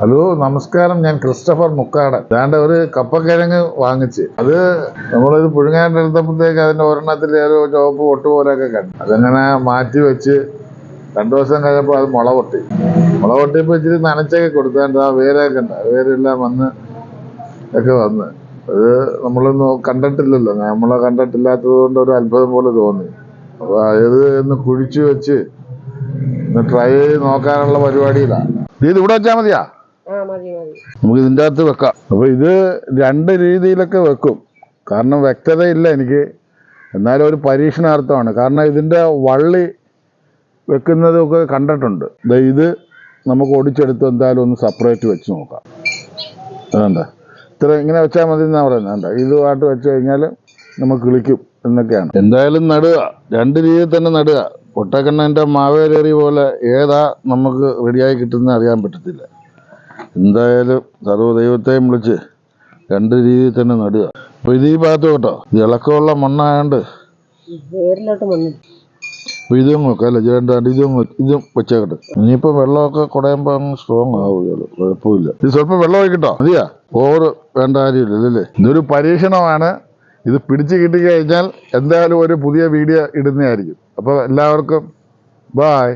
Hello നമസ്കാരം. ഞാൻ Christopher Mukkadan ഞാൻ ഒരു കപ്പക്കിഴങ്ങ് വാങ്ങിച്ച്. അത് നമ്മളിത് പുഴുങ്ങാന്റെ എടുത്തപ്പോഴത്തേക്ക് അതിന്റെ ഒരെണ്ണത്തിൽ ഒരു ചുവപ്പ് പൊട്ട് പോലെയൊക്കെ കണ്ടു. അതങ്ങനെ മാറ്റി വെച്ച് രണ്ടു ദിവസം കഴിഞ്ഞപ്പോൾ അത് മുള പൊട്ടി. മുള പൊട്ടിയപ്പോൾ ഇച്ചിരി നനച്ചൊക്കെ കൊടുത്തേണ്ട ആ വേരൊക്കെ ഉണ്ട് വേരെല്ലാം വന്ന് ഒക്കെ വന്ന്. അത് നമ്മളൊന്നും കണ്ടിട്ടില്ലല്ലോ. നമ്മളെ കണ്ടിട്ടില്ലാത്തത് കൊണ്ട് ഒരു അത്ഭുതം പോലെ തോന്നി. അപ്പോൾ അത് ഒന്ന് കുഴിച്ചു വെച്ച് ഒന്ന് ട്രൈ ചെയ്ത് നോക്കാനുള്ള പരിപാടിയിലാണ്. ഇത് ഇവിടെ വെച്ചാൽ മതിയാ? നമുക്ക് ഇതിന്റെ അകത്ത് വെക്കാം. അപ്പോൾ ഇത് രണ്ട് രീതിയിലൊക്കെ വെക്കും. കാരണം വ്യക്തതയില്ല എനിക്ക്. എന്നാലും ഒരു പരീക്ഷണാർത്ഥമാണ്. കാരണം ഇതിന്റെ വള്ളി വെക്കുന്നതൊക്കെ കണ്ടിട്ടുണ്ട്. ഇത് നമുക്ക് ഒടിച്ചെടുത്ത് എന്തായാലും ഒന്ന് സെപ്പറേറ്റ് വെച്ച് നോക്കാം. അതുകൊണ്ട് ഇത്ര ഇങ്ങനെ വെച്ചാൽ മതി എന്നാ പറയുന്നത്. വേണ്ട ഇതുമായിട്ട് വെച്ച് കഴിഞ്ഞാൽ നമുക്ക് കിളിക്കും എന്നൊക്കെയാണ്. എന്തായാലും നടുക. രണ്ട് രീതിയിൽ തന്നെ നടുക. പൊട്ടക്കണ്ണന്റെ മാവേലേറി പോലെ ഏതാ നമുക്ക് റെഡിയായി കിട്ടുന്ന അറിയാൻ പറ്റത്തില്ല. എന്തായാലും സർവ ദൈവത്തെയും വിളിച്ച് രണ്ട് രീതിയിൽ തന്നെ നടുക. അപ്പോൾ ഇത് ഈ ഭാഗത്ത് കേട്ടോ ഇത് ഇളക്കമുള്ള മണ്ണായതുകൊണ്ട് അപ്പോൾ ഇതും നോക്കാം അല്ലേ? ചേട്ടാ ഇതും ഇതും വെച്ചേക്കട്ടെ. ഇനിയിപ്പോൾ വെള്ളമൊക്കെ കുടയുമ്പോൾ അങ്ങ് സ്ട്രോങ് ആവുകയുള്ളു. കുഴപ്പമില്ല. ഇത് സ്വല്പം വെള്ളം ഒഴിക്കട്ടോ. മതിയാ? ഓവർ വേണ്ട കാര്യമില്ല ഇതല്ലേ? ഇതൊരു പരീക്ഷണമാണ്. ഇത് പിടിച്ചു കിട്ടിക്കഴിഞ്ഞാൽ എന്തായാലും ഒരു പുതിയ വീഡിയോ ഇടുന്നതായിരിക്കും. അപ്പോൾ എല്ലാവർക്കും ബായ്